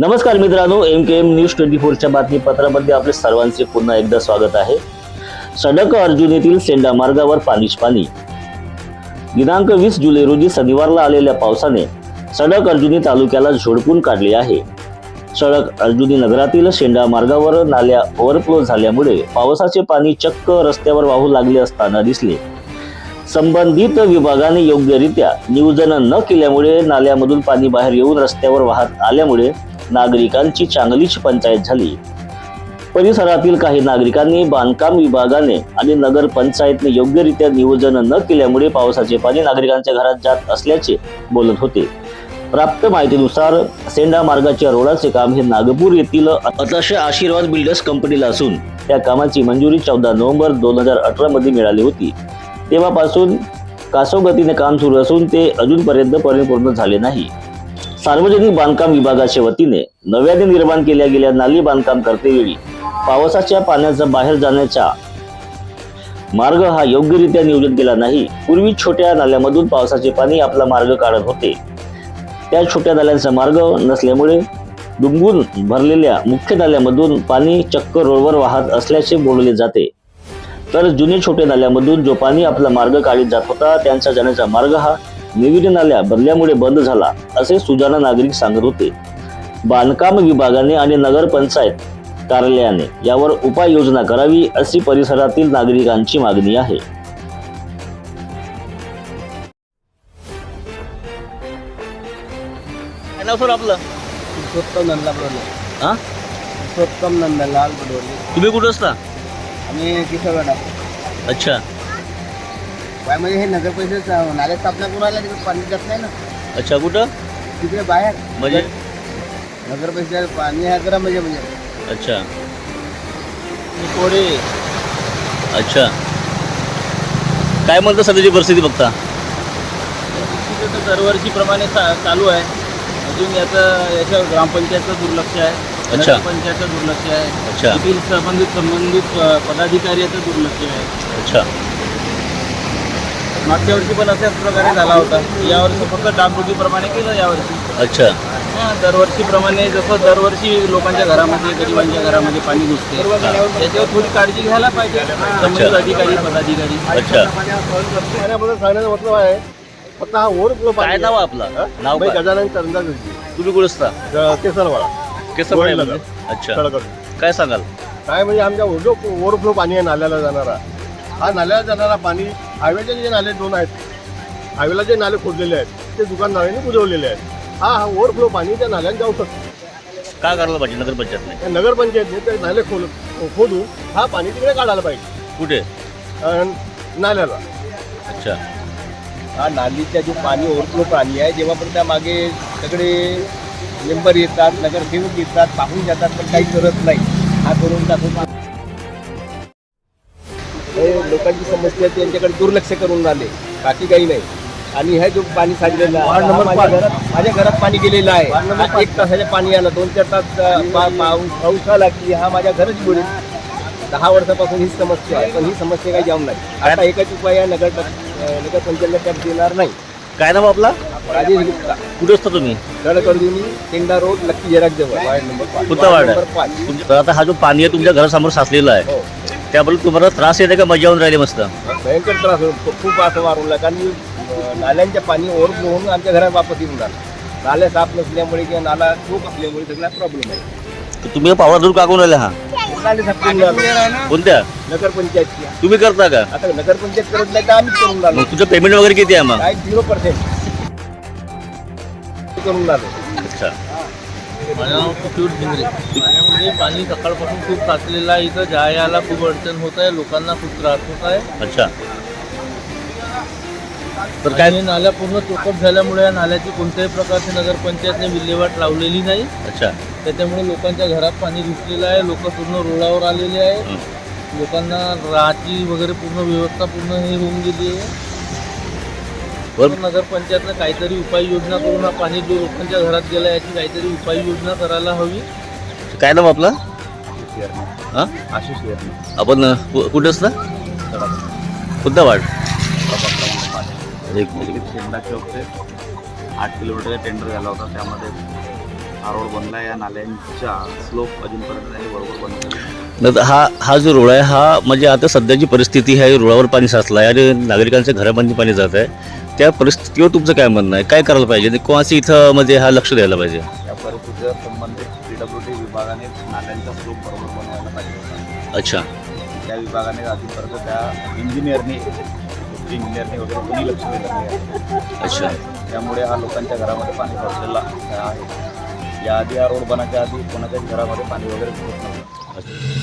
नमस्कार मित्रांनो M K M news twenty फोरच्या बातमीपत्रामध्ये आपले सर्वांचे पुन्हा एकदा स्वागत आहे. सडक अर्जुन येथील सेंडा मार्गावर पाणीच पाणी. दिनांक वीस जुलै रोजी शनिवारला आलेल्या पावसाने सडक अर्जुनी तालुक्याला झोडपून काढले आहे. सडक अर्जुनी नगरातील शेंडा मार्गावर नाल्या ओव्हरफ्लो झाल्यामुळे पावसाचे पाणी चक्क रस्त्यावर वाहू लागले असताना दिसले. संबंधित विभागाने योग्यरित्या नियोजन न केल्यामुळे नाल्यामधून पाणी बाहेर येऊन रस्त्यावर वाहत आल्यामुळे नागरिकांची चांगलीच पंचायत झाली. परिसरातील काही नागरिकांनी बांधकाम विभागाने आणि नगर पंचायतने योग्यरित्या नियोजन न केल्यामुळे पावसाचे पाणी नागरिकांच्या घरात जात असल्याचे बोलत होते. प्राप्त माहितीनुसार सेंडा मार्गाच्या रोडाचे काम हे नागपूर येथील अतशे आशीर्वाद बिल्डर्स कंपनीला असून त्या कामाची मंजुरी चौदा नोव्हेंबर दोन हजार अठरा मध्ये मिळाली होती. तेव्हापासून कासोगतीने काम सुरू असून ते अजूनपर्यंत परिपूर्ण झाले नाही. सार्वजनिक बांधकाम विभागाच्या वतीने नव्याने निर्माण केल्या गेल्या नाली बांधकाम करतेवेळी पावसाच्या पाण्याचा बाहेर जाण्याचा मार्ग हा योग्यरित्या नियोजन केला नाही. पूर्वी छोट्या नाल्यामधून पावसाचे पाणी आपला मार्ग काढत होते. त्या छोट्या नाल्यांचा मार्ग नसल्यामुळे डुंगून भरलेल्या मुख्य नाल्यामधून पाणी चक्क रोडवर वाहत असल्याचे बोलले जाते. तर जुने छोटे नाल्यामधून जो पाणी आपला मार्ग काढीत जात होता त्यांचा जाण्याचा मार्ग हा नवीन नाल्या भरल्यामुळे बंद झाला असे सुजाना नागरिक सांगत होते. बांधकाम विभागाने आणि नगरपंचायत कार्यालयाने यावर उपाययोजना करावी अशी परिसरातील नागरिकांची मागणी आहे. सर आपलं? पुरुषोत्तम नंदलाल बडोले हा पुरुषोत्तम नंदलाल बडोले तुम्ही कुठं असता? आम्ही किशोरगडा अच्छा. म्हणजे हे नगर परिषद नाल्या स्थापना करून राहिला तिकडे पाणी जात नाही ना. अच्छा कुठं? तिकडे बाहेर. म्हणजे? नगर परिषद पाणी आहे करा म्हणजे म्हणजे. अच्छा. कोडे अच्छा. काय म्हणतं सध्याची परिस्थिती बघता? तर दरवर्षीप्रमाणे चा- चालू आहे. अजून याचं याच्या ग्रामपंचायतचं दुर्लक्ष आहे. अच्छा. पंचायतचं दुर्लक्ष आहे. अच्छा. येथील संबंधित संबंधित अ, पदाधिकाऱ्याचं दुर्लक्ष आहे. अच्छा. मागच्या वर्षी पण अशाच प्रकारे झाला होता. यावर्षी फक्त डागडुजीप्रमाणे केलं यावर्षी. अच्छा. हा, दरवर्षीप्रमाणे जसं दरवर्षी लोकांच्या घरामध्ये गरिबांच्या घरामध्ये पाणी घुसते. त्याच्यावर थोडी काळजी घ्यायला पाहिजे. संबंधित अधिकारी पदाधिकारी. अच्छा. पाण्याबद्दल सांगण्याचा मतलब आहे फक्त हा ओव्हरफ्लो काय नाव आहे आपलं? नाव काय? गजानन चंदा तुम्ही कुठं असता केसरवाडा. केसर गोविंदनगर. अच्छा. काय सांगाल? काय म्हणजे आमच्या जो ओव्हरफ्लो पाणी आहे नाल्याला जाणारा हा नाल्याला जाणारा पाणी हायवेचे जे नाले दोन आहेत हायवेला जे नाले खोदलेले आहेत ते दुकानदारांनी बुजवलेले आहेत. हा हा ओव्हरफ्लो पाणी त्या नाल्यात जाऊ शकतो. काय करायला पाहिजे नगरपंचायतने त्या नगरपंचायतने ते नाले खोल खोदून हा पाणी तिकडे काढायला पाहिजे. कुठे? अन् नाल्याला. अच्छा. हा नालीच्या जो पाणी ओव्हरफ्लो पाणी आहे जेव्हापर्यंत त्या मागे सगळे मेंबर येतात नगरसेवक येतात पाहून जातात पण काही करत नाही. हा करून टाकून लोकांची समस्या आहे, त्यांच्याकडे दुर्लक्ष करून राहिले. बाकी काही नाही. आणि हे जो पाणी साठलेलं आहे वार्ड हा नंबर माझ्या पाच. घरात माझ्या घरात पाणी गेलेलं आहे. हा एक तासाच्या पाणी आलं. दोन चार तास पाऊस पाऊस आला की हा माझ्या घरच बुडेल. दहा वर्षापासून ही समस्या आहे. पण ही समस्या काही जाऊन नाही. आता एकच उपाय आहे नगर नगर पंचायतला देणार नाही. काय नाव आपला? राजेश गुप्ता. कुठं असता तुम्ही? गडकर्जुनी तेंडा रोड लक्की जराक जवळ. वार्ड नंबर पाच. आता हा जो पाणी आहे तुमच्या घरासमोर साचलेला आहे. त्याबद्दल तुम्हाला त्रास येते का? मजा येऊन राहिली मस्त. भयंकर त्रास होतो. खूप- खूप असं वारून लागला. कारण नाल्यांच्या पाणी ओव्हरफ्लो होऊन आमच्या घरात वापस येऊन राहिलं नाल्या साफ नसल्यामुळे किंवा नाला चोक असल्यामुळे सगळा प्रॉब्लेम आहे. तुम्ही पावडा दूर काढून राहिले हा. कोणत्या? नगरपंचायतची. तुम्ही करता का? आता नगरपंचायत करत नाही तर आम्हीच करून राहिलो तुझं पेमेंट वगैरे किती आहे मग? झिरो पर्सेंट करून राहिलो अच्छा. माझं नाव किशोर ढिंगरे पाण्यामध्ये पाणी सकाळपासून खूप साचलेलं आहे. इथं जा यायला खूप अडचण होत आहे. लोकांना खूप त्रास होत आहे. अच्छा. तर काय? आणि नाल्या पूर्ण चोकट झाल्यामुळे या नाल्याची कोणत्याही प्रकारची नगरपंचायतने विल्हेवाट लावलेली नाही. अच्छा. त्याच्यामुळे लोकांच्या घरात पाणी घुसलेलं आहे. लोक पूर्ण रोडावर आलेले आहे. हं. लोकांना राहाची वगैरे पूर्ण व्यवस्था पूर्ण हे होऊन गेली आहे. नगरपंचायतनं काहीतरी उपाययोजना करून हा पाणी जो लोकांच्या घरात गेला याची काहीतरी उपाययोजना करायला हवी. काय नाव आपलं? हा? आशिष आपण अ, कु- कुठं असता कोणता वार्ड एक शेंडा चौक ते आठ किलोमीटर टेंडर झाला होता त्यामध्ये हा रोड बनला या नाल्यांच्या स्लोप अजूनपर्यंत त्यांनी बरोबर बनवलेला नाही. नंतर हा हा जो रोड आहे हा म्हणजे आता सध्याची परिस्थिती आहे रोडावर पाणी साचलं आहे आणि नागरिकांच्या घरामध्ये पाणी जात आहे. त्या परिस्थितीवर तुमचं काय म्हणणं आहे? काय करायला पाहिजे? आणि कोणाचं इथं म्हणजे हा लक्ष द्यायला पाहिजे? या परिस्थितीवर संबंधित पी डब्ल्यू डी विभागाने नाल्यांचा स्लोप बरोबर बनवायला पाहिजे होता. अच्छा. त्या विभागाने आधीपर्यंत त्या इंजिनियरनी इंजिनियरनी वगैरे कोणी लक्ष दिलं नाही. आहे. अच्छा. त्यामुळे हा लोकांच्या घरामध्ये पाणी भरलेला आहे. याआधी हा रोड बनायच्या आधी कोणाच्याच घरामध्ये पाणी वगैरे होत नव्हतं.